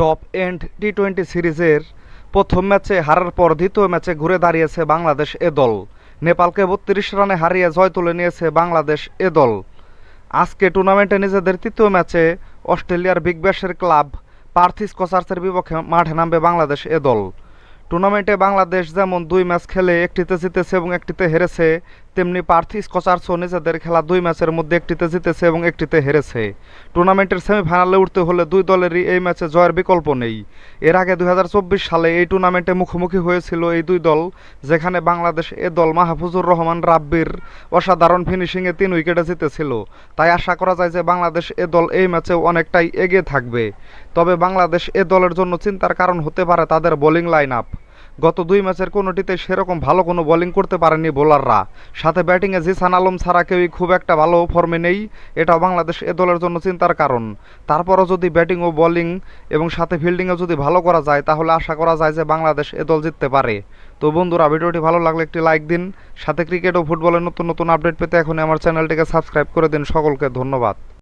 Top and T twenty সিরিজের প্রথম ম্যাচে হারার পর দ্বিতীয় ম্যাচে ঘুরে দাঁড়িয়েছে বাংলাদেশ এ দল। নেপালকে বত্রিশ রানে হারিয়ে জয় তুলে নিয়েছে বাংলাদেশ এ দল। আজকে টুর্নামেন্টে নিজেদের তৃতীয় ম্যাচে অস্ট্রেলিয়ার বিগ ব্যাশের ক্লাব পার্থিস কসার্সের বিপক্ষে মাঠে নামবে বাংলাদেশ এ দল। টুর্নামেন্টে বাংলাদেশ যেমন দুই ম্যাচ খেলে একটিতে জিতেছে এবং একটিতে হেরেছে, তেমনি পার্থিস কচার্সও নিজেদের খেলা দুই ম্যাচের মধ্যে একটিতে জিতেছে এবং একটিতে হেরেছে। টুর্নামেন্টের সেমিফাইনালে উঠতে হলে দুই দলেরই এই ম্যাচে জয়ের বিকল্প নেই। এর আগে দুই হাজার চব্বিশ সালে এই টুর্নামেন্টে মুখোমুখি হয়েছিল এই দুই দল, যেখানে বাংলাদেশ এ দল মাহফুজুর রহমান রাব্বির অসাধারণ ফিনিশিংয়ে তিন উইকেটে জিতেছিল। তাই আশা করা যায় যে বাংলাদেশ এ দল এই ম্যাচেও অনেকটাই এগিয়ে থাকবে। তবে বাংলাদেশ এ দলের জন্য চিন্তার কারণ হতে পারে তাদের বোলিং লাইন আপ গত দুই ম্যাচের কোনোটিতে সেরকম ভালো কোনো বোলিং করতে পারেনি বোলাররা সাথে ব্যাটিংয়ে জিসান আলম ছাড়া কেউই খুব একটা ভালো ফর্মে নেই। এটাও বাংলাদেশ এ দলের জন্য চিন্তার কারণ। তারপরও যদি ব্যাটিং ও বোলিং এবং সাথে ফিল্ডিংয়ে যদি ভালো করা যায়, তাহলে আশা করা যায় যে বাংলাদেশ এ দল জিততে পারে। তো বন্ধুরা, ভিডিওটি ভালো লাগলে একটি লাইক দিন। সাথে ক্রিকেট ও ফুটবলের নতুন নতুন আপডেট পেতে এখনই আমার চ্যানেলটিকে সাবস্ক্রাইব করে দিন। সকলকে ধন্যবাদ।